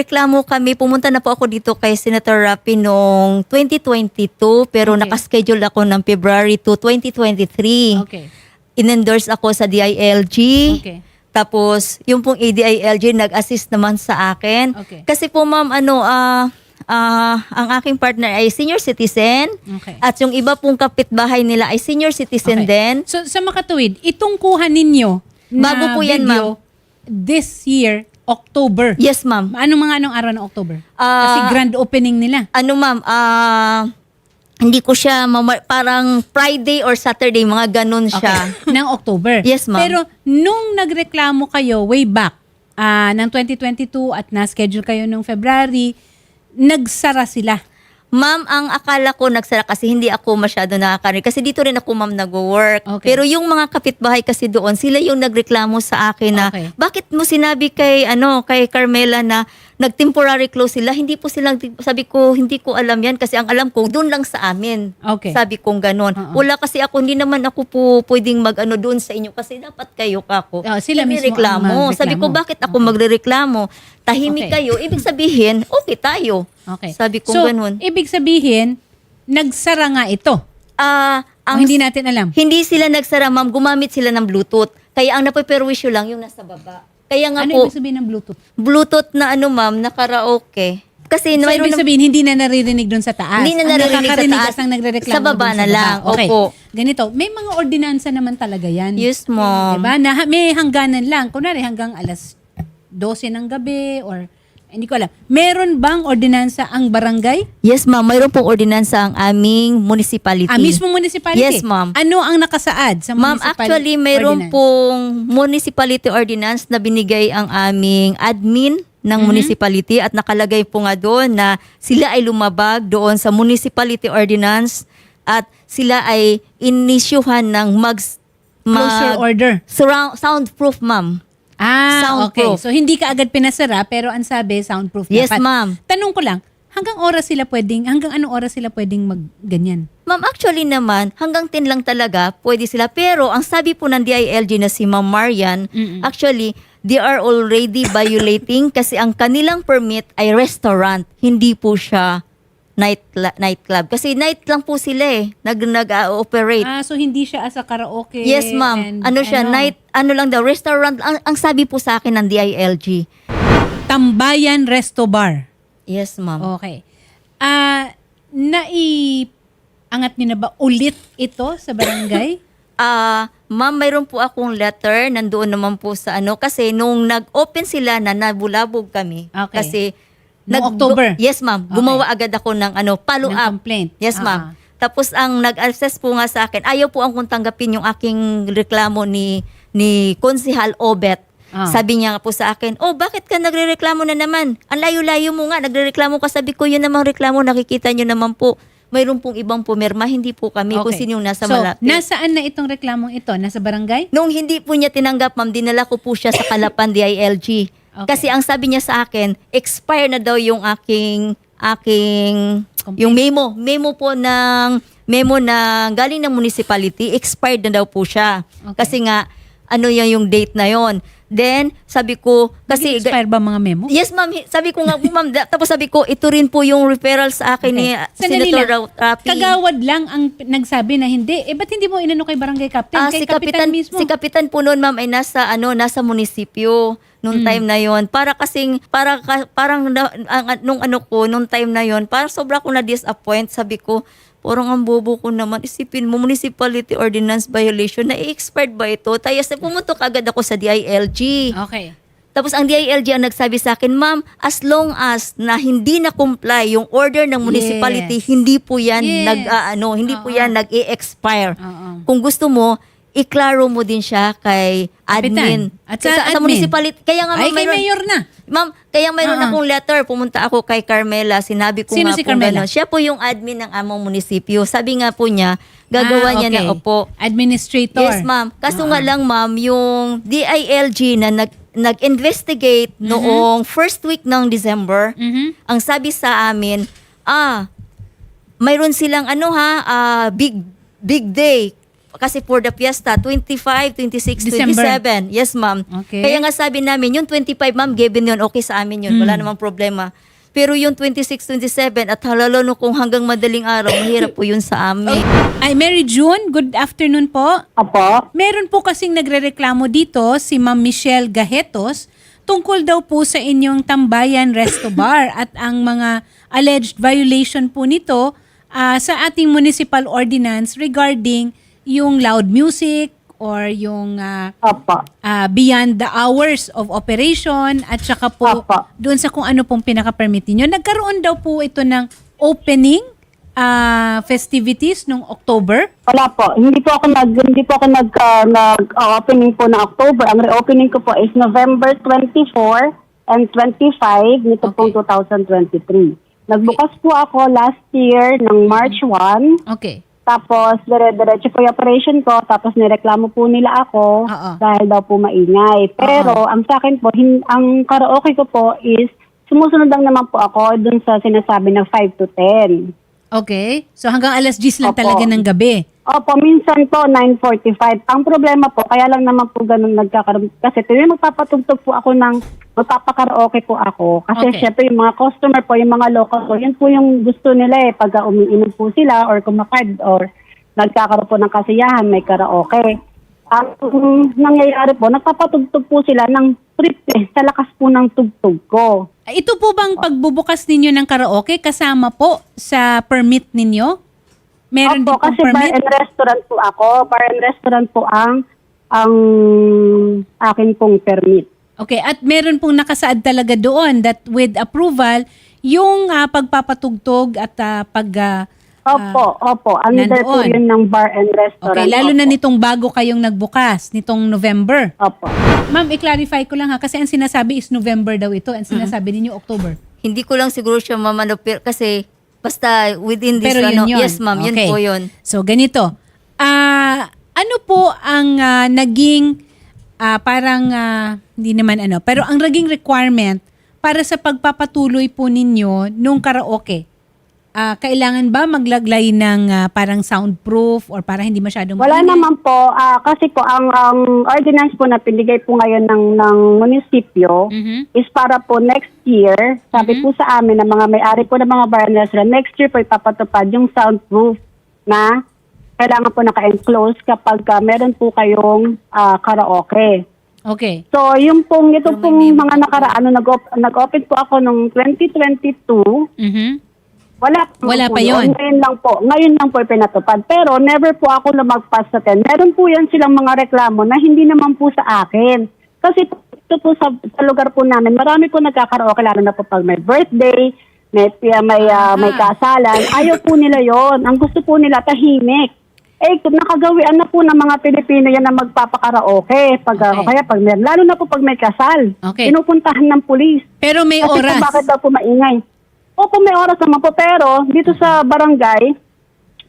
nagreklamo kami, pumunta na po ako dito kay Senator Rapi noong 2022 pero Okay. nakaschedule ako ng February to 2023. Okay. In-endorse ako sa DILG. Okay. Tapos, yung pong ADILG nag-assist naman sa akin. Okay. Kasi po ma'am, ano, ah, ah, ang aking partner ay senior citizen. Okay. At yung iba pong kapitbahay nila ay senior citizen Okay. din. So sa makatuwid, itong kuha ninyo na Bago po yan, video this year, October. Yes, ma'am. Anong mga anong araw ng October? Ah, Kasi grand opening nila. ano ma'am, ah, hindi ko siya, mama- parang Friday or Saturday, mga ganun siya. ng October. Yes, ma'am. Pero nung nagreklamo kayo way back ah, ng 2022 at na-schedule kayo nung February, nagsara sila. Ma'am, ang akala ko nagsara kasi hindi ako masyado nakakarinig. Kasi dito rin ako ma'am nag-work. Okay. Pero yung mga kapitbahay kasi doon, sila yung nagreklamo sa akin na, Okay. bakit mo sinabi kay, ano, kay Carmela na nag-temporary close sila? Hindi po sila, sabi ko, hindi ko alam yan kasi ang alam ko, doon lang sa amin. Okay. Sabi kong ganon. Oo. Wala kasi ako, hindi naman ako po pwedeng mag-ano doon sa inyo kasi dapat kayo kako. Oh, sila mismo ang Nagreklamo. magreklamo. Sabi ko, bakit ako magrereklamo? Tahimik Okay. kayo. Ibig sabihin, okay tayo. Okay. Sabi ko so, ganun. ibig sabihin, nagsara nga ito. Ah, Ang ang hindi natin alam. hindi sila nagsara, ma'am. Gumamit sila ng Bluetooth. Kaya ang napaperwisyo lang yung nasa baba. Kaya nga Ano po, ibig sabihin ng Bluetooth? Bluetooth na ano, ma'am, na karaoke. Kasi So, ibig sabihin, hindi na naririnig doon sa taas. Hindi na naririnig sa taas. ang nagrereklamo Sa baba na lang. Okay. Opo. Ganito, may mga ordinansa naman talaga yan. Yes, ma'am. Diba? Na, may hangganan lang. Kunwari hanggang alas 12 ng gabi or hindi ko alam. Meron bang ordinansa ang barangay? Yes, ma'am. Mayroon pong ordinansa ang aming municipality. Ah, mismo municipality? Yes, ma'am. Ano ang nakasaad sa Ma'am, municipal actually, mayroon ordinance? pong municipality ordinance na binigay ang aming admin ng Mhm. municipality at nakalagay po nga doon na sila ay lumabag doon sa municipality ordinance at sila ay inisyuhan ng mag, Closure order. surround, soundproof, ma'am. Ah, Soundproof. okay. So, hindi ka agad pinasara, pero ang sabi, soundproof Yes, dapat. ma'am. Tanong ko lang, hanggang oras sila pwedeng, hanggang anong oras sila pwedeng mag-ganyan? Ma'am, actually naman, hanggang 10 lang talaga pwede sila. Pero ang sabi po ng DILG na si Ma'am Marian, actually, they are already violating kasi ang kanilang permit ay restaurant, hindi po siya night nightclub. Kasi night lang po sila eh, nag, nag-operate. Ah, so hindi siya as a karaoke? yes, ma'am. Ano siya, night, ano lang daw, restaurant. Ang, ang sabi po sa akin ng DILG. Tambayan Resto Bar. Yes, ma'am. Okay. Ah, nai angat niyo na ba ulit ito sa barangay? Ah, ma'am, mayroon po akong letter nandoon naman po sa ano kasi nung nag-open sila na nabulabog kami. Okay. Kasi Noong October? Yes, ma'am. Okay. Gumawa agad ako ng ano, follow Ng up. complaint? Yes, ma'am. Tapos ang nag-assess po nga sa akin, ayaw po ang kung tanggapin yung aking reklamo ni ni Konsihal Obet. Ah. Sabi niya nga po sa akin, oh, bakit ka nagrereklamo na naman? Ang layo-layo mo nga, nagrereklamo ka. Sabi ko, yun namang reklamo, nakikita nyo naman po. Mayroon pong ibang pumirma, hindi po kami kung sino yung nasa so, malapit. nasaan na itong reklamong ito? Nasa barangay? Nung hindi po niya tinanggap, ma'am, dinala ko po siya sa Kalapan DILG. Okay. Kasi ang sabi niya sa akin, expire na daw yung aking aking Complaint. yung memo, memo po ng memo na galing ng municipality, expired na daw po siya. Okay. Kasi nga ano yan yung date na yon. Then sabi ko kasi Nag-expire ba mga memo? Yes, ma'am. Sabi ko nga po, ma'am. Tapos sabi ko, ito rin po yung referral sa akin ni uh, Sandali Senator lang. Ra- Rapi. Kagawad lang ang nagsabi na hindi. Eh, ba't hindi mo inano kay barangay captain? Ah, kay si kapitan, mismo? si kapitan po noon ma'am ay nasa ano nasa munisipyo nung Mm. time na yon. Para kasing para ka- parang na, ang, nung ano ko nung time na yon, para sobra ko na disappoint sabi ko Parang ang bobo ko naman. Isipin mo, municipality ordinance violation, na expired ba ito? Tayo, pumuntok agad ako sa DILG. Okay. Tapos ang DILG ang nagsabi sa akin, ma'am, as long as na hindi na comply yung order ng municipality, Yes. hindi po yan Yes. nag ah, ano, hindi po Oo. yan nag-i-expire. Oo. Kung gusto mo, iklaro mo din siya kay admin. Kapitan. At sa sa, admin. municipality. Kaya nga Ay, ma'am, kay mayroon- mayor na. Ma'am, kaya mayroon Oo. akong letter. Pumunta ako kay Carmela. Sinabi ko Sino nga si po Carmela? gano'n. Siya po yung admin ng among munisipyo. Sabi nga po niya, gagawa Ah, niya na okay. opo. Administrator. Yes, ma'am. Kaso nga lang, ma'am, yung DILG na nag, nag-investigate noong first week ng December, Mhm. ang sabi sa amin, ah, mayroon silang ano ha, ah, big big day. Kasi for the fiesta, 25, 26, December. 27. Yes, ma'am. Okay. Kaya nga sabi namin, yung 25, ma'am, given yun, okay sa amin yun. Mm. Wala namang problema. Pero yung 26, 27, at halalo no kung hanggang madaling araw, mahirap po yun sa amin. Ay, Mary June, good afternoon po. Opo. Meron po kasing nagrereklamo dito si Ma'am Michelle Gajetos tungkol daw po sa inyong Tambayan Resto Bar at ang mga alleged violation po nito ah, sa ating municipal ordinance regarding yung loud music or yung ah, Opo. ah, beyond the hours of operation at saka po Opo. doon sa kung ano pong pinaka-permit ninyo. Nagkaroon daw po ito ng opening ah, festivities nung October. Wala po. Hindi po ako nag hindi po ako nag ah, nag ah, opening po na October. Ang reopening ko po is November 24 and 25 nito pong 2023. Nagbukas po ako last year ng March 1. Okay. Tapos, dire-diretso po yung operation ko. Tapos, nireklamo po nila ako Oo. dahil daw po maingay. Pero, ang sa akin po, hin- ang karaoke ko po is, sumusunod lang naman po ako dun sa sinasabi na 5 to 10. Okay. So hanggang alas 10 lang Opo. talaga ng gabi. Opo, minsan po 9.45. Ang problema po, kaya lang naman po ganun nagkakaroon. Kasi tuwing magpapatugtog po ako ng, magpapakaraoke po ako. Kasi Okay. syempre yung mga customer po, yung mga local po, yun po yung gusto nila eh. Pag umiinom po sila or kumakad or nagkakaroon po ng kasiyahan, may karaoke. Ang nangyayari po, nagpapatugtog po sila ng trip eh, sa lakas po ng tugtog ko. Ito po bang pagbubukas ninyo ng karaoke kasama po sa permit ninyo? Meron Opo, kasi bar permit? and restaurant po ako. Bar and restaurant po ang ang akin pong permit. Okay, at meron pong nakasaad talaga doon that with approval, yung ah, pagpapatugtog at ah, pag... ah, Opo, opo. Under po yun ng bar and restaurant. okay, lalo na Opo. nitong bago kayong nagbukas, nitong November. Opo. Ma'am, i-clarify ko lang ha, kasi ang sinasabi is November daw ito, ang sinasabi ninyo October. Hindi ko lang siguro siya mamano, pero kasi basta within this, Pero ano, yun yun. yes ma'am, yun Okay. po yun. So, ganito. Ah, ano po ang ah, naging ah, parang ah, hindi naman ano, pero ang naging requirement para sa pagpapatuloy po ninyo nung karaoke? Ah, kailangan ba maglaglay ng ah, parang soundproof or para hindi masyadong Wala maingay? naman po. ah, kasi po, ang, ang ordinance po na pinigay po ngayon ng, ng munisipyo Mhm. is para po next year, sabi po sa amin ng mga may-ari po ng mga bar and restaurant, next year po ipapatupad yung soundproof na kailangan po naka-enclose kapag ah, meron po kayong ah, karaoke. Okay. So, yung pong, ito pong mga nakaraano, nag-op- nag-open po ako nung 2022, Mhm. Wala, pa Wala po pa yun. Ngayon lang po, ngayon lang po pinatupad. Pero never po ako lumagpas sa 10. Meron po yan silang mga reklamo na hindi naman po sa akin. Kasi ito po sa, sa lugar po namin, marami po nagkakaraoke, lalo na po pag may birthday, may, may, ah, may kasalan. Ayaw po nila yon Ang gusto po nila, tahimik. Eh, nakagawian na po ng mga Pilipino yan na magpapakaraoke. Pag, ah, Okay. kaya pag may, lalo na po pag may kasal. Okay. Pinupuntahan ng pulis. Pero may Kasi oras. kung bakit daw po maingay. Opo, may oras naman po. Pero dito sa barangay,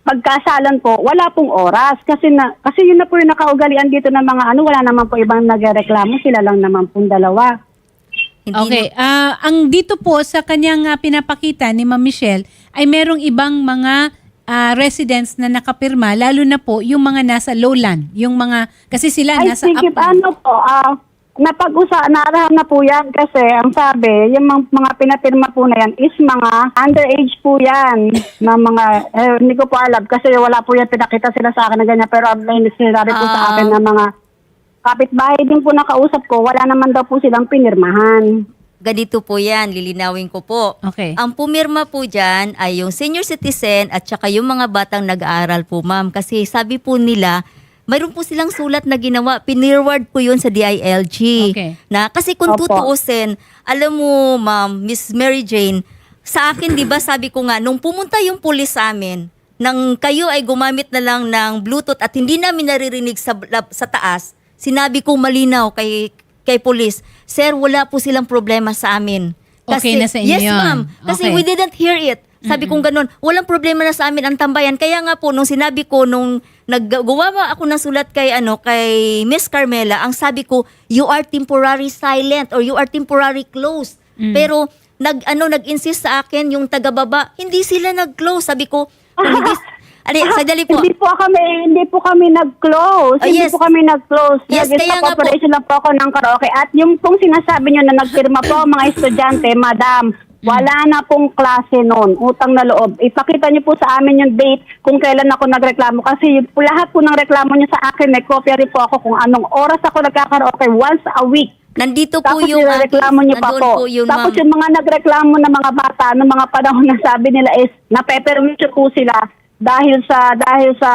pagkasalan po, wala pong oras. Kasi na kasi yun na po yung nakaugalian dito ng mga ano, wala naman po ibang nagreklamo. Sila lang naman pong dalawa. Hindi Okay. Ah, ang dito po sa kanyang ah, pinapakita ni Ma'am Michelle ay merong ibang mga ah, residents na nakapirma lalo na po yung mga nasa lowland, yung mga kasi sila Ay, nasa upland. ano po, ah, napag-usa, naarahan na po yan kasi ang sabi, yung mga, mga pinapirma po na yan is mga underage po yan na mga, eh, hindi ko po alam kasi wala po yan pinakita sila sa akin na ganyan pero may sinasabi po sa Ah. akin na mga kapitbahay din po nakausap ko, wala naman daw po silang pinirmahan. Ganito po yan, lilinawin ko po. Okay. Ang pumirma po dyan ay yung senior citizen at saka yung mga batang nag-aaral po, ma'am. Kasi sabi po nila, mayroon po silang sulat na ginawa. Pinirward po yun sa DILG. Okay. Na, kasi kung Opo. tutuusin, alam mo, ma'am, Miss Mary Jane, sa akin, di ba, sabi ko nga, nung pumunta yung pulis sa amin, nang kayo ay gumamit na lang ng Bluetooth at hindi namin naririnig sa, lab- sa taas, sinabi ko malinaw kay kay pulis, Sir, wala po silang problema sa amin. Okay na sa inyo Yes, ma'am. Kasi Okay. we didn't hear it. Sabi kong ganun, walang problema na sa amin ang tambayan. Kaya nga po, nung sinabi ko, nung naggawa ako ng sulat kay, ano, kay Miss Carmela, ang sabi ko, you are temporary silent or you are temporary closed. Mm. Pero, nag, ano, nag-insist sa akin yung taga-baba, hindi sila nag-close. Sabi ko, kung hindi, Ali, Ah, sandali po. Hindi po kami, hindi po kami nag-close. Oh, hindi yes. po kami nag-close. Yes, Nag-stop kaya nga po. lang po ako ng karaoke. At yung pong sinasabi nyo na nagpirma po ang mga estudyante, madam, wala na pong klase noon, utang na loob. Ipakita niyo po sa amin yung date kung kailan ako nagreklamo. Kasi yung, lahat po ng reklamo niyo sa akin, may copy rin po ako kung anong oras ako nagkakaraoke once a week. Nandito po Tapos yung nireklamo niyo pa nandun po. po yun, Tapos ma'am. yung mga nagreklamo ng mga bata ng mga panahon na sabi nila is napeperwisyo po sila dahil sa dahil sa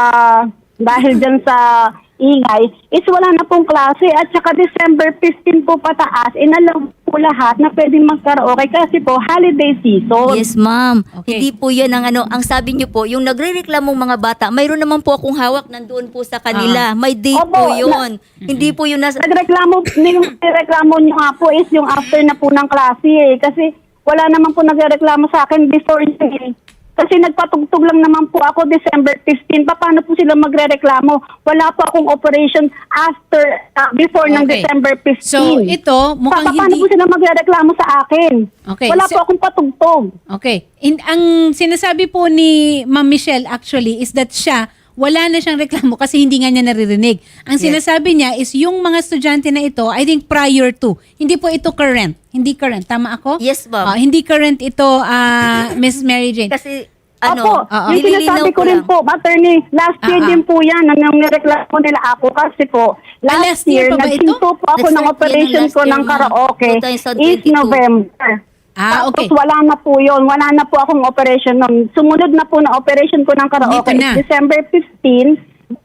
dahil dyan sa ingay is wala na pong klase at saka December 15 po pataas inalam po lahat na pwedeng magkaraoke kasi po holiday season. Yes, ma'am. Okay. Hindi po yan ang ano, ang sabi niyo po, yung nagrereklamong mga bata, mayroon naman po akong hawak nandoon po sa kanila. May date Opo, po na- yun. Hindi po yun nasa... Nagreklamo, yung reklamo nyo nga po is yung after na po ng klase eh. Kasi wala naman po nagreklamo sa akin before eh. Kasi nagpatugtog lang naman po ako December 15. Pa- Paano po sila magrereklamo? Wala po akong operation after, ah, before ng Okay. December 15. So, ito, mukhang Pa- Paano hindi- po sila magrereklamo sa akin? Okay, Wala so- po akong patugtog. Okay. In, ang sinasabi po ni Ma'am Michelle actually is that siya, wala na siyang reklamo kasi hindi nga niya naririnig. Ang Yes. sinasabi niya is yung mga estudyante na ito, I think prior to, hindi po ito current. Hindi current. Tama ako? Yes, ma'am. Ah, hindi current ito, ah, Miss Mary Jane. Kasi, ano, Opo, Oo. yung nililinaw sinasabi ko rin lang. po, attorney, last year Ah, ah. din po yan, nung nireklamo nila ako kasi po, Ah, last, last year year, pa ba ito? nagsinto po ako Nag-start ng operation last ko year, ng karaoke 2022. is November. Ah, okay. Tapos wala na po yun, wala na po akong operation nun. Sumunod na po na operation ko ng karaoke Dito na. is December 15,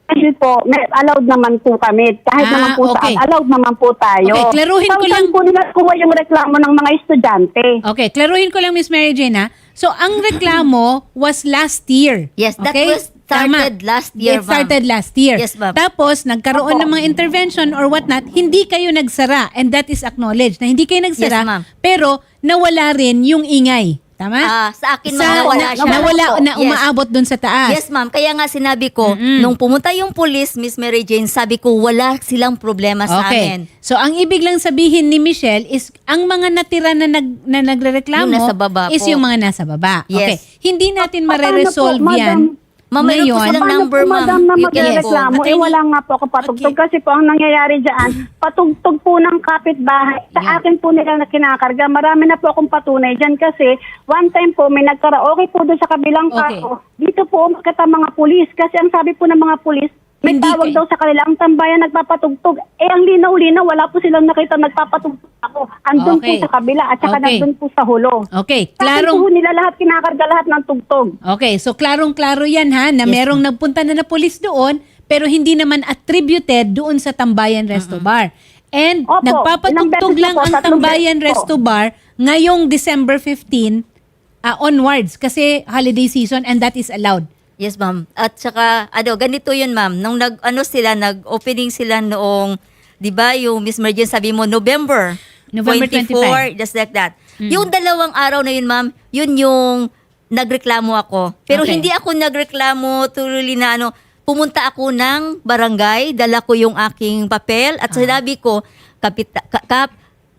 dahil po, may allowed naman po kami. Kahit Ah, naman po okay. saan, allowed naman po tayo. Okay, klaruhin ko Saan lang- po nila kuha yung reklamo ng mga estudyante. Okay, klaruhin ko lang Miss Mary Jane ha. So, ang reklamo was last year. Yes, that okay? was started last year, It started last year. Yes, ma'am. Tapos, nagkaroon Opo. ng mga intervention or whatnot, hindi kayo nagsara. And that is acknowledged na hindi kayo nagsara. Yes, ma'am. Pero, nawala rin yung ingay. Tama? Ah, sa akin, ma'am, Sa- nawala na- siya. Nawala na Yes. umaabot dun sa taas. Yes, ma'am. Kaya nga sinabi ko, nung pumunta yung police, Miss Mary Jane, sabi ko, wala silang problema sa amin. So ang ibig lang sabihin ni Michelle is ang mga natira na nag na nagrereklamo Yung nasa baba is po. yung mga nasa baba. Yes. Okay. Hindi natin Pa- paano mare-resolve po, yan. madam? Ma'am, meron po silang Paano number, po, ma'am. madam, na You can magreklamo? call. Eh, wala nga po ako patugtog. Kasi po, ang nangyayari dyan, patugtog po ng kapitbahay. Sa Yeah. akin po nila na kinakarga. Marami na po akong patunay dyan kasi one time po, may nagkaraoke po doon sa kabilang Okay. kaso. Dito po ang mga pulis. Kasi ang sabi po ng mga pulis, may Hindi tawag kay- daw sa kanila, ang tambayan nagpapatugtog. Eh, ang linaw-linaw, wala po silang nakita nagpapatugtog ako. Andun Okay. po sa kabila at saka Okay. nandun po sa hulo. Okay, Sa akin klarong po nila lahat, kinakarga lahat ng tugtog. Okay, so klarong-klaro 'yan ha na Yes, merong nagpunta na na pulis doon pero hindi naman attributed doon sa Tambayan Resto Bar. And Opo, ilang nagpapatugtog na lang po, ang tatlong Tambayan beses po. Resto Bar ngayong December 15 ah, onwards kasi holiday season and that is allowed. Yes, ma'am. At saka, ano, ganito yun, ma'am. Nung nag, ano sila, nag-opening sila noong, di ba, yung Miss Jane, sabi mo, November. November 24, just like that. Yung dalawang araw na yun, ma'am, yun yung nagreklamo ako. Pero Okay. hindi ako nagreklamo tuloy na ano, pumunta ako ng barangay, dala ko yung aking papel at sinabi ko, kapita, ka- kap,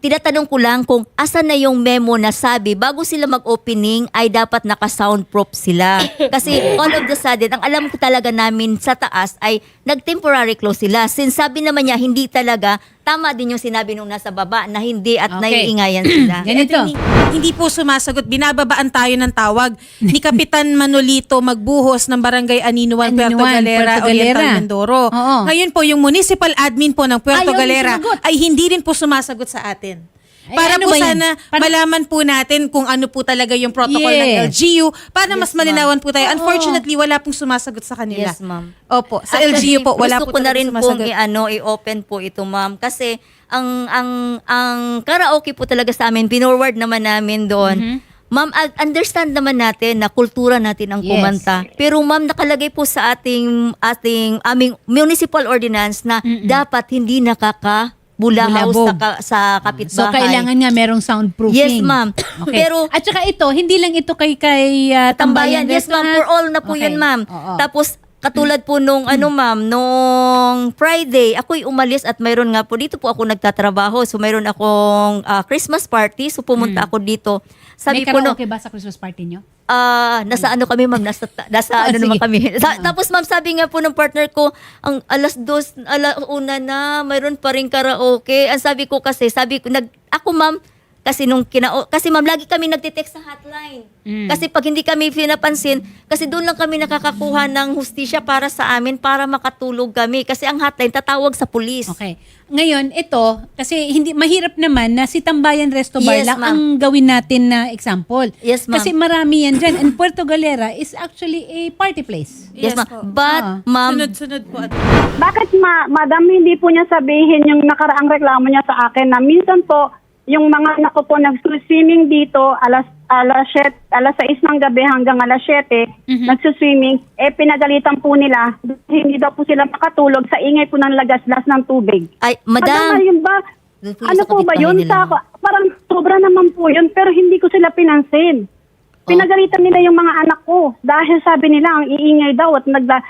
tinatanong ko lang kung asan na yung memo na sabi bago sila mag-opening ay dapat naka-soundproof sila. Kasi all of the sudden, ang alam ko talaga namin sa taas ay nag-temporary close sila. Since sabi naman niya, hindi talaga, tama din yung sinabi nung nasa baba na hindi at Okay. naiingayan sila. Ganito. Hindi, hindi po sumasagot. Binababaan tayo ng tawag ni Kapitan Manolito Magbuhos ng Barangay Aninuan, Puerto Aninuan, Galera, Puerto Oriental Galera. Mindoro. Oo. Ngayon po, yung municipal admin po ng Puerto Ayaw Galera sumagot. ay hindi rin po sumasagot sa atin. Ay, Para ano po sana Para- malaman po natin kung ano po talaga yung protocol Yes. ng LGU para Yes, mas malinawan po tayo. Oo. Unfortunately, wala pong sumasagot sa kanila. Yes, ma'am. Opo, sa Actually, LGU po, wala gusto ko po na rin sumasagot. pong i-ano, i-open po ito, ma'am. Kasi ang ang ang karaoke po talaga sa amin, pinorward naman namin doon. Mhm. Ma'am, understand naman natin na kultura natin ang Yes. kumanta. Pero ma'am, nakalagay po sa ating ating aming municipal ordinance na Mm-mm. dapat hindi nakakabulahaw Bulabog. sa, ka- sa kapitbahay. So kailangan nga merong soundproofing. Yes, ma'am. Okay. Pero at saka ito, hindi lang ito kay kay ah, Tambayan, yes ma'am, for all na po Okay. yun ma'am. Oo. Tapos Katulad po nung ano ma'am, nung Friday, ako'y umalis at mayroon nga po dito po ako nagtatrabaho. So mayroon akong ah, Christmas party. So pumunta ako dito. Sabi. May po nung karaoke ba sa Christmas party nyo? Ah, nasa ano kami ma'am, nasa nasa Ah, ano naman sige. kami. Sa- Tapos ma'am, sabi nga po ng partner ko, ang alas dos, ala una na, mayroon pa rin karaoke. Ang sabi ko kasi, sabi ko nag ako ma'am, kasi nung kinao, kasi ma'am, lagi kami nagte-text sa hotline. Mm. Kasi pag hindi kami pinapansin, kasi doon lang kami nakakakuha ng hustisya para sa amin, para makatulog kami. Kasi ang hotline, tatawag sa pulis. Okay. Ngayon, ito, kasi hindi mahirap naman na si Tambayan Resto Bar Yes, lang ma'am. ang gawin natin na example. Yes, ma'am. Kasi marami yan dyan. And Puerto Galera is actually a party place. Yes, Yes ma'am. po. But, Ah. ma'am, Sunod-sunod po. At Bakit ma madam hindi po niya sabihin yung nakaraang reklamo niya sa akin na minsan po yung mga anak ko po nag-swimming dito alas alas 7, alas 6 ng gabi hanggang alas 7 Mhm. nagsuswimming eh pinagalitan po nila hindi daw po sila makatulog sa ingay po ng lagas-las ng tubig. ay, madam, yun ba? Ano po ba yun? Sa, parang sobra naman po yun pero hindi ko sila pinansin. Oh. Pinagalitan nila yung mga anak ko dahil sabi nila ang iingay daw at nagda...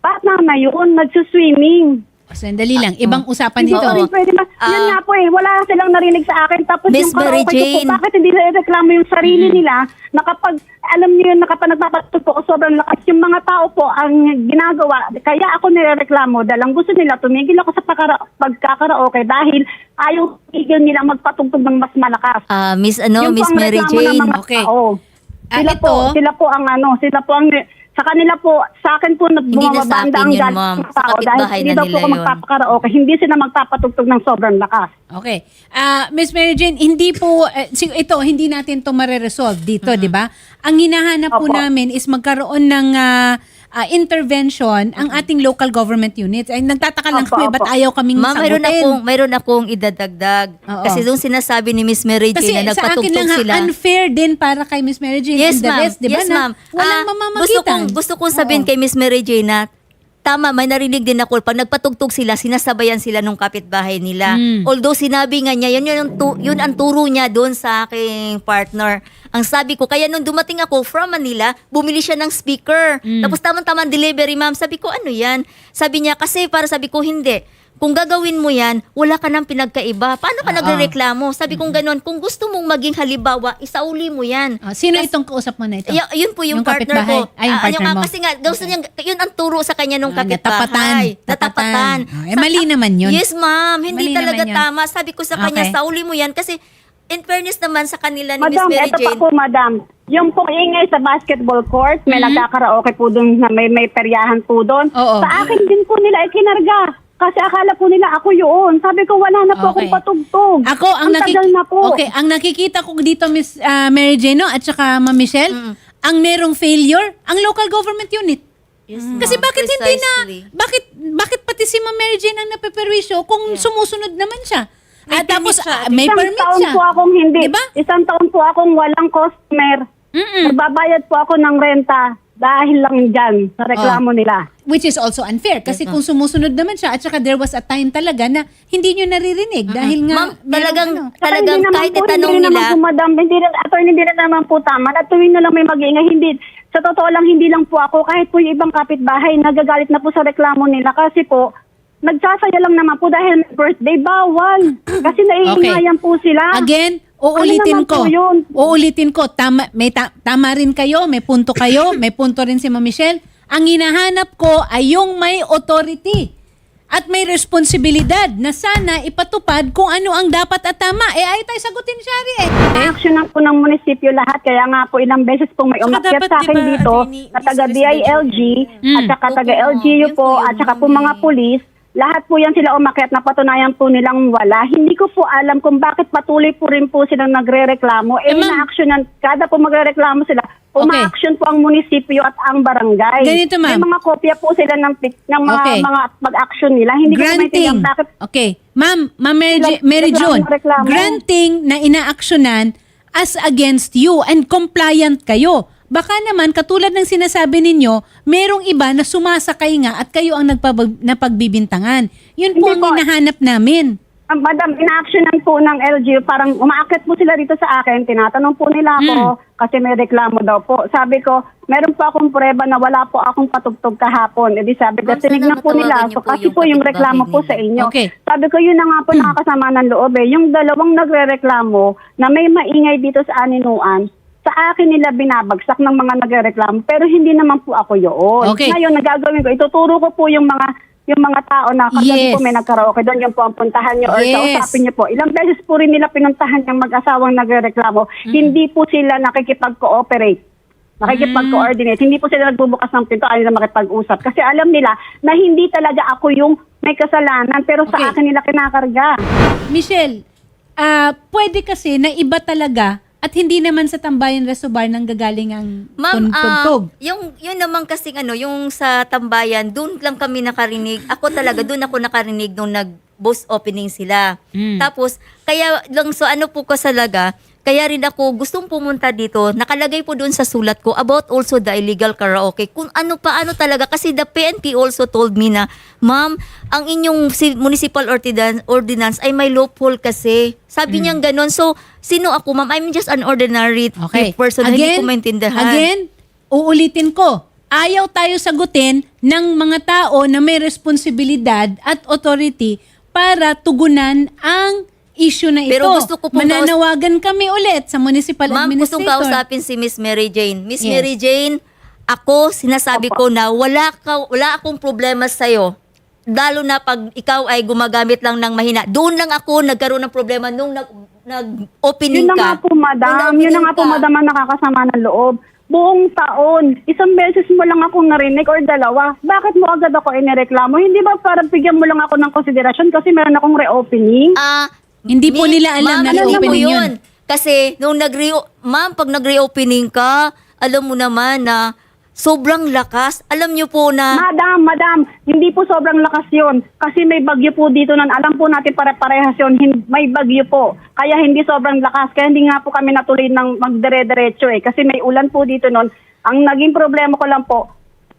Bakit na yun? Nagsuswimming. Sandali lang. Ibang usapan dito. rin pwede ma- Ah. Yun nga po eh, wala silang narinig sa akin. Tapos Miss yung Mary karaoke ko po, bakit hindi nila reklamo yung sarili nila na kapag, alam niyo yun, na kapag nagpapatug po ako sobrang lakas, yung mga tao po ang ginagawa. Kaya ako nirereklamo dahil ang gusto nila, tumigil ako sa pagkara- pagkakaraoke dahil ayaw tigil nila magpatugtog ng mas malakas. ah, Miss ano, Yun po Miss Mary reklamo ng Jane. mga Okay. tao. Ah, Sila po, ito- sila po ang ano, sila po ang sa kanila po, sa akin po na sa bumabanda akin ang galit ma'am. ng Sa tao dahil kapitbahay hindi na daw po nila ako yun. magpapakaraoke, hindi sila magpapatugtog ng sobrang lakas. Okay. Ah, Miss Mary Jane, hindi po eh, sig- ito hindi natin to mare-resolve dito, 'di ba? Ang hinahanap po Opo. namin is magkaroon ng ah, ah, intervention ang ating local government units. Ay nagtataka lang Opo, kami ba't opo. ayaw kaming Ma'am, mayroon sagutin? akong, mayroon akong idadagdag. Oo. Kasi doon sinasabi ni Miss Mary Kasi Jane na sa akin lang nagpatugtog ha, sila. unfair din para kay Miss Mary Jane Yes, and the ma'am. rest, 'di ba? Yes, na ma'am. Walang Ah, mamamagitan. Gusto kong, gusto kong sabihin Oo. kay Miss Mary Jane na tama, may narinig din ako. Pag nagpatugtog sila, sinasabayan sila nung kapitbahay nila. Mm. Although sinabi nga niya, yun, yun, ang tu- yun ang turo niya doon sa aking partner. Ang sabi ko, kaya nung dumating ako from Manila, bumili siya ng speaker. Mm. Tapos tamang-tamang delivery, ma'am. Sabi ko, ano yan? Sabi niya, kasi para sabi ko, hindi. Kung gagawin mo yan, wala ka nang pinagkaiba. Paano ka Oo. nagrereklamo? Sabi kong ganon, kung gusto mong maging halimbawa, isauli mo yan. Ah, sino itong kausap mo na ito? Y- yun po yung, Yung partner ko. Ay, yung partner nga, mo. Kasi nga, gusto niya, yun ang turo sa kanya nung Ah, kapitbahay. natapatan. Tapatan. Natapatan. Ah, eh, mali naman yun. Yes, ma'am. Hindi Mali talaga tama. Sabi ko sa kanya, Okay. sauli mo yan. Kasi, in fairness naman sa kanila ni Miss Madam, Mary eto pa Jane, po, madam. Yung pong ingay sa basketball court, may Mhm. nagkakaraoke po doon na may, may peryahan po doon. Oo. Sa akin din po nila ikinarga. Kasi akala po nila ako yun. Sabi ko, wala na po Okay. akong patugtog. Ako ang, nakik- tagal na po. Okay, ang nakikita ko dito Miss ah, Mary Jane no, at saka Ma'am Michelle, ang merong failure ang local government unit. Yes, Kasi ma'am. bakit hindi na bakit bakit pati si Ma'am Mary Jane ang napeperwisyo kung sumusunod naman siya? May At tapos permit siya. ah, may Isang permit taon siya. po akong hindi. Diba? Isang taon po akong walang customer. Mm-mm. Nagbabayad po ako ng renta dahil lang dyan sa reklamo Oh. nila. Which is also unfair kasi kung sumusunod naman siya at saka there was a time talaga na hindi nyo naririnig dahil nga Ma'am, merong talagang, ano. Saka talagang hindi naman kahit po, itanong hindi rin nila, naman po, madam, hindi rin, attorney, hindi rin naman po tama. Na tuwing na lang may mag-iingay, hindi. Sa totoo lang, hindi lang po ako, kahit po yung ibang kapitbahay, nagagalit na po sa reklamo nila kasi po, nagsasaya lang naman po dahil may birthday, bawal. Kasi naiingayan po sila. Again, uulitin Ano ko. yun? Uulitin ko. Tama, may ta- tama rin kayo, may punto kayo, may punto rin si Ma'am Michelle. Ang hinahanap ko ay yung may authority at may responsibilidad na sana ipatupad kung ano ang dapat at tama. Eh, ay tayo sagutin, Shari eh. Action po ng munisipyo lahat. Kaya nga po ilang beses po may umakyat dapat, sa akin di ba, dito attorney, na taga BILG at Mm. saka taga Opo, LGU yun po at saka po mga pulis. Lahat po yan sila umakyat na patunayan po nilang wala. Hindi ko po alam kung bakit patuloy po rin po silang nagre-reklamo. Eh, Eh, ma'am. ina-actionan, kada po magre-reklamo sila, Okay. uma-action po ang munisipyo at ang barangay. Ganito, ma'am. May mga kopya po sila ng, pic- ng mga, Okay. mga mag-action nila. Hindi ko granting. maintindihan bakit Okay. Ma'am, Ma'am Mary, Sila- Mary June, reklamo. granting na inaaksyonan as against you and compliant kayo. Baka naman, katulad ng sinasabi ninyo, merong iba na sumasakay nga at kayo ang nagpabag- napagbibintangan. Yun po Hindi ang po. hinahanap namin. Ah, Madam, ina-actionan po ng LGU, parang umaakit po sila dito sa akin, tinatanong po nila ako Mm. kasi may reklamo daw po. Sabi ko, meron po akong prueba na wala po akong patugtog kahapon. E di sabi ko, Ma'am, tinignan sana po nila. matawagan niyo So, po kasi yung po yung reklamo po nila. sa inyo. Okay. Sabi ko, yun na nga po nakakasama ng loob eh. Yung dalawang nagre-reklamo na may maingay dito sa aninuan, sa akin nila binabagsak ng mga nagre-reklamo. Pero hindi naman po ako yun. Okay. Ngayon, nagagawin ko, ituturo ko po yung mga yung mga tao na Yes. kagabi po may nagkaraoke doon, yung po ang puntahan nyo or Yes. kausapin nyo po. Ilang beses po rin nila pinuntahan yung mag-asawang nagre-reklamo. Hindi po sila nakikipag-cooperate. Nakikipag-coordinate. Hindi po sila nagbubukas ng pinto, ayaw na makipag-usap. Kasi alam nila na hindi talaga ako yung may kasalanan, pero Okay. sa akin nila kinakarga. Michelle, ah pwede kasi na iba talaga at hindi naman sa tambayan resobar nang gagaling ang Ma'am, ah, tugtog. yung yun naman kasi ano, yung sa tambayan, doon lang kami nakarinig. Ako talaga doon ako nakarinig nung nag boss opening sila. Mm. Tapos kaya lang so ano po kasalaga, kaya rin ako gustong pumunta dito. Nakalagay po doon sa sulat ko about also the illegal karaoke. Kung ano pa ano talaga kasi the PNP also told me na, "Ma'am, ang inyong municipal ordinance, ay may loophole kasi." Sabi niya ganon. So, sino ako, ma'am? I'm just an ordinary Okay. person. hindi ko maintindihan. Again, uulitin ko. Ayaw tayo sagutin ng mga tao na may responsibilidad at authority para tugunan ang issue na ito. Pero gusto ko pong Mananawagan kami ulit sa municipal Ma'am, gustong administrator. kausapin si Miss Mary Jane. Miss Yes. Mary Jane, ako sinasabi ko na wala ka wala akong problema sa Lalo na pag ikaw ay gumagamit lang ng mahina. Doon lang ako nagkaroon ng problema nung nag nag-opening Yun na ka. nga po, madam. Yun na nga po, madam, ang nakakasama ng loob. Buong taon, isang beses mo lang akong narinig or dalawa. Bakit mo agad ako inireklamo? Hindi ba parang bigyan mo lang ako ng konsiderasyon kasi meron akong reopening? Ah, Hindi po nila alam ma'am, na alam mo reopening yun. Kasi nung nag ma'am, pag nag-reopening ka, alam mo naman na sobrang lakas. Alam niyo po na Madam, madam, hindi po sobrang lakas yun. Kasi may bagyo po dito nun. Alam po natin pare-parehas yun. Hin- May bagyo po. Kaya hindi sobrang lakas. Kaya hindi nga po kami natuloy ng magdire-diretso eh. Kasi may ulan po dito nun. Ang naging problema ko lang po,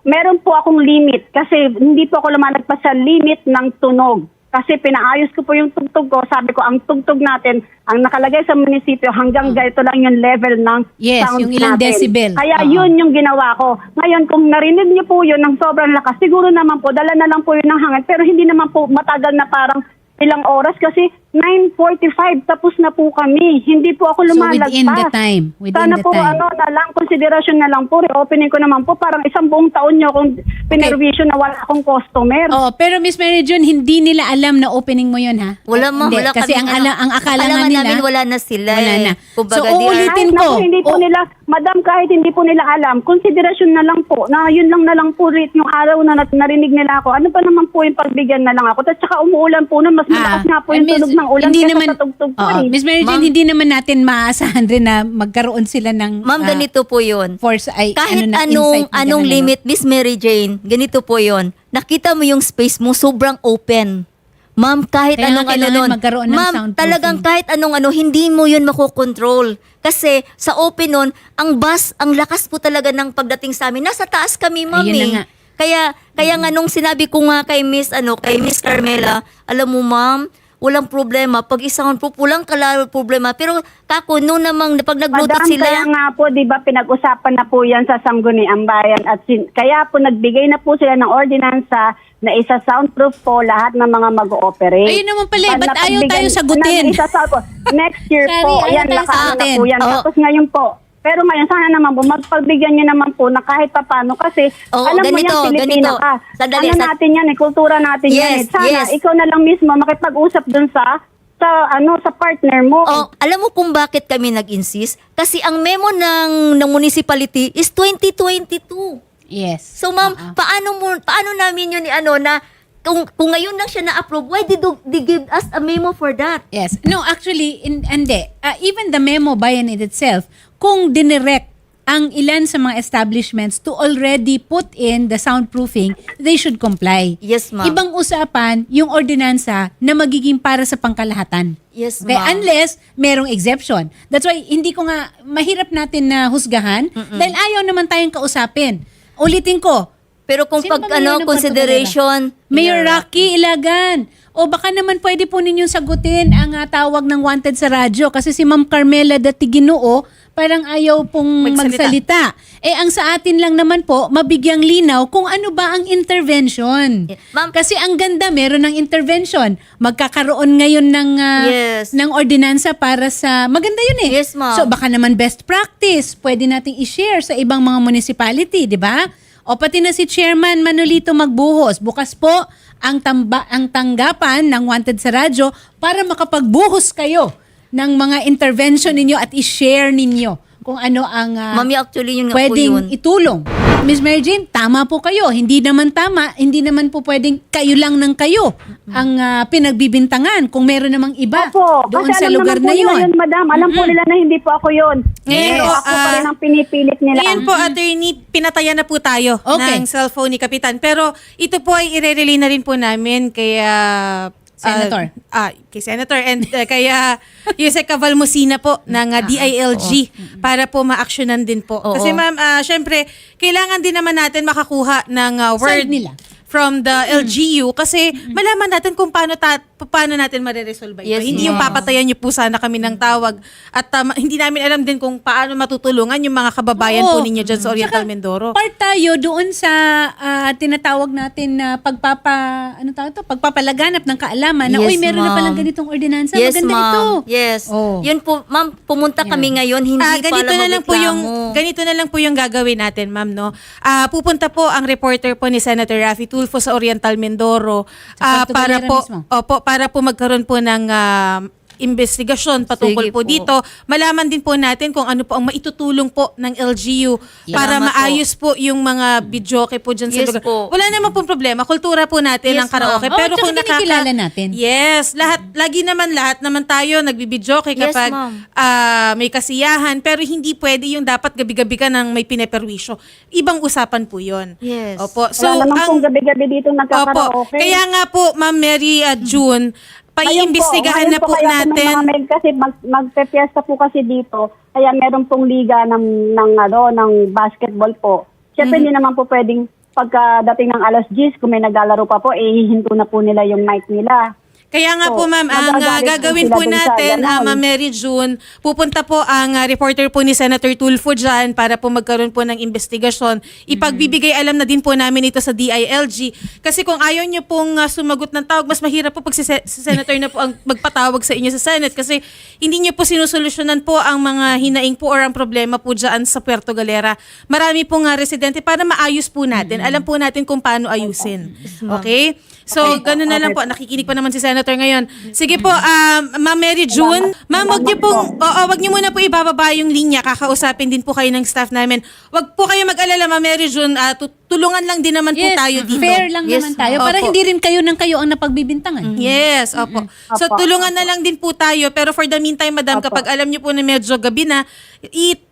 meron po akong limit. Kasi hindi po ako lumalagpas sa limit ng tunog. Kasi pinaayos ko po yung tugtog ko. Sabi ko, ang tugtog natin, ang nakalagay sa munisipyo, hanggang ganito lang yung level ng. Yes, sound yung ilang natin. decibel. Kaya Oo. yun yung ginawa ko. Ngayon, kung narinig niyo po yun ng sobrang lakas, siguro naman po, dala na lang po yun ng hangin. Pero hindi naman po matagal na parang ilang oras kasi 9.45 tapos na po kami. Hindi po ako So lumalagpas. within the time, within Sana the po time. ano na lang, consideration na lang po. Reopening ko naman po. Parang isang buong taon niyo akong pinervisyon na wala akong customer. Oh, pero Miss Mary June, hindi nila alam na opening mo yun, ha? wala ma, Hindi, wala Kasi kaming ang, ano, ala, ang akala nga nila, namin wala na sila. Wala eh. na. Kumbaga, So, uulitin ko. naku, hindi po Oh. nila, madam, kahit hindi po nila alam, consideration na lang po, na yun lang na lang po rin yung araw na narinig nila ako. Ano pa naman po yung pagbigyan na lang ako? At saka umuulan po nun, mas malakas nga po eh, yung Miss- tunog ng ulan hindi naman, sa tugtog po Oo, eh. Miss Mary Jane, Ma'am- hindi naman natin maaasahan rin na magkaroon sila ng Ma'am, ah, ganito po yun. force ay Kahit ano na anong na anong ganun, ano? limit, Miss Mary Jane, ganito po 'yon. Nakita mo yung space mo sobrang open. Ma'am, kahit Kaya anong ano kailangan nun. magkaroon ng Ma'am, soundproofing. talagang kahit anong ano, hindi mo yun makokontrol. Kasi sa open nun, ang bus, ang lakas po talaga ng pagdating sa amin. Nasa taas kami, ma'am Ayun na eh. nga. Kaya, kaya nga nung sinabi ko nga kay Miss, ano, kay Miss Carmela, alam mo ma'am, walang problema. Pag isang po, walang kalaro problema. Pero kako, nung namang, pag nagluto Madam, sila, kaya nga po, di ba, pinag-usapan na po yan sa Sangguniang Bayan at sin- kaya po nagbigay na po sila ng ordinansa na isa soundproof po lahat ng mga mag-ooperate. Ayun naman pala Pag ba't ayaw tayo sagutin? Na, isa sound po. Next year Sorry, po, ayaw ayan, tayo nakaano na sagutin. po yan. Oo. Tapos ngayon po, pero ngayon, sana naman po, magpagbigyan nyo naman po na kahit papano kasi Oo, alam mo ganito, yan, Pilipina ganito. ka. Sandali, ano sa- natin yan, eh, kultura natin yan. Yes, Eh. Sana yes. ikaw na lang mismo makipag-usap dun sa sa ano sa partner mo. Oh, alam mo kung bakit kami nag-insist? Kasi ang memo ng, ng municipality is 2022. Yes. So ma'am, paano mo paano namin yun ni ano na kung, kung ngayon lang siya na-approve, why did you- they give us a memo for that? Yes. No, actually, in, hindi. Uh, even the memo by in itself, kung dinirect ang ilan sa mga establishments to already put in the soundproofing, they should comply. Yes, ma'am. Ibang usapan, yung ordinansa na magiging para sa pangkalahatan. Yes, Okay, ma'am. unless merong exemption. That's why hindi ko nga mahirap natin na husgahan dahil ayaw naman tayong kausapin. Ulitin ko, Pero kung Sino pag ba ano ngayon ang consideration, Mayor Rocky Ilagan. O baka naman pwede po ninyong sagutin ang ah, tawag ng wanted sa radyo kasi si Ma'am Carmela Dati Ginoo parang ayaw pong Magsalita. magsalita. Eh ang sa atin lang naman po, mabigyang linaw kung ano ba ang intervention. Yeah. Ma'am- Kasi ang ganda, meron ng intervention. Magkakaroon ngayon ng ah, Yes. ng ordinansa para sa maganda yun eh. Yes, ma'am. So baka naman best practice, pwede nating i-share sa ibang mga municipality, di ba? O pati na si Chairman Manolito Magbuhos, bukas po ang tamba ang tanggapan ng Wanted sa Radyo para makapagbuhos kayo ng mga intervention ninyo at i-share ninyo kung ano ang ah, Mami, actually, yun nga po pwedeng yun. itulong. Miss Mary Jane, tama po kayo. Hindi naman tama, hindi naman po pwedeng kayo lang ng kayo ang ah, pinagbibintangan kung meron namang iba Opo, doon kasi sa alam lugar naman na po nila yun. yun, madam. Alam po nila na hindi po ako yun. Ngayon Pero po, ako pa ah, rin ang pinipilit nila. Ngayon po, attorney, pinatayan na po tayo Okay. ng cellphone ni Kapitan. Pero ito po ay ire-relay na rin po namin kay ah, Senator. ah, kay Senator and uh, kay ah, Yusek Cavalmosina po ng ah, DILG para po ma-actionan din po. Oo. Kasi ma'am, ah, syempre, kailangan din naman natin makakuha ng ah, word Side nila. from the LGU kasi malaman natin kung paano ta- paano natin mareresolve ito. Yes, hindi yung ma'am. papatayan niyo po sana kami ng tawag at ma- hindi namin alam din kung paano matutulungan yung mga kababayan po Oo. ninyo dyan sa Oriental Tsaka, Mindoro. Part tayo doon sa ah, tinatawag natin na pagpapa ano tawag to? Pagpapalaganap ng kaalaman na Yes, uy meron na ma'am. palang ganitong ordinansa, Yes, maganda ma'am. ito. Yes. Oh. Yun po, ma'am, pumunta kami ngayon, hindi Ah, pala ganito na lang po yung magreklamo. ganito na lang po yung gagawin natin, ma'am, no. Ah, pupunta po ang reporter po ni Senator Raffy Tulfo sa Oriental Mindoro Sa ah, Puerto para Galera po mismo. opo, para po magkaroon po ng ah, investigasyon patungkol Sige po po. dito. Malaman din po natin kung ano po ang maitutulong po ng LGU para Salamat po. maayos po yung mga videoke po dyan sa Yes lugar. po. Wala naman pong problema. Kultura po natin Yes, ang karaoke. ma'am. Oh, Pero tsaka kung nakaka... kinikilala natin. Yes, lahat lagi naman lahat naman tayo nagbibidyoke Yes, kapag ma'am. ah, may kasiyahan pero hindi pwede yung dapat gabi-gabi ka nang may pineperwisyo. Ibang usapan po 'yon. Yes. Opo. So, So Wala naman ang pong gabi-gabi dito Opo. nagkakaraoke. Kaya nga po Ma'am Mary uh, June, paiimbestigahan na po natin. mga kasi mag, magpe-fiesta po kasi dito. Kaya meron pong liga ng ng ano ng basketball po. Siyempre hindi naman po pwedeng pagkadating ng alas 10 kung may naglalaro pa po eh hihinto na po nila yung mic nila. Kaya nga So, po ma'am, ang uh, po gagawin po natin, uh, Ma'am Mary June, pupunta po ang uh, reporter po ni Senator Tulfo dyan para po magkaroon po ng investigasyon. Ipagbibigay alam na din po namin ito sa DILG. Kasi kung ayaw niyo pong uh, sumagot ng tawag, mas mahirap po pag si, se- si Senator na po ang magpatawag sa inyo sa Senate kasi hindi niyo po sinusolusyonan po ang mga hinaing po or ang problema po dyan sa Puerto Galera. Marami pong uh, residente para maayos po natin. Alam po natin kung paano ayusin. Okay? So, ganun na lang po. Nakikinig pa naman si Senator ngayon. Sige po, um, Ma'am Mary June. Ma'am, wag niyo pong, oo, wag niyo muna po ibababa yung linya. Kakausapin din po kayo ng staff namin. Wag po kayo mag-alala, Ma'am Mary June. Ah, tu- tulungan lang din naman po tayo dito. fair lang Yes, naman tayo ma'am. para Opo. hindi rin kayo ng kayo ang napagbibintangan. Yes, opo. So Opo. tulungan na lang din po tayo. Pero for the meantime, madam, Opo. kapag alam niyo po na medyo gabi na,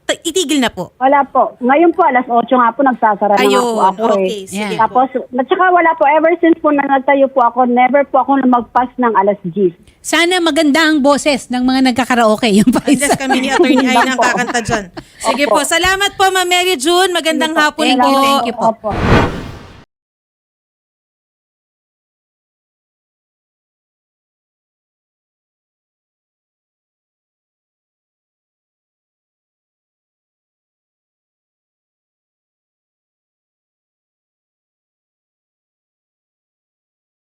it- itigil na po. Wala po. Ngayon po alas 8 nga po nagsasara na nga po ako okay. eh. Sige Yeah. po. Tapos, at saka wala po, ever since po na nagtayo po ako, never po ako magpas ng alas 10. Sana maganda ang boses ng mga nagkakaraoke. Yung pa isa. kami ni Attorney Aina ang kakanta dyan. Sige Opo. po. Salamat po, Ma'am Mary June. Magandang hapon Thank po. you, thank you po. Opo.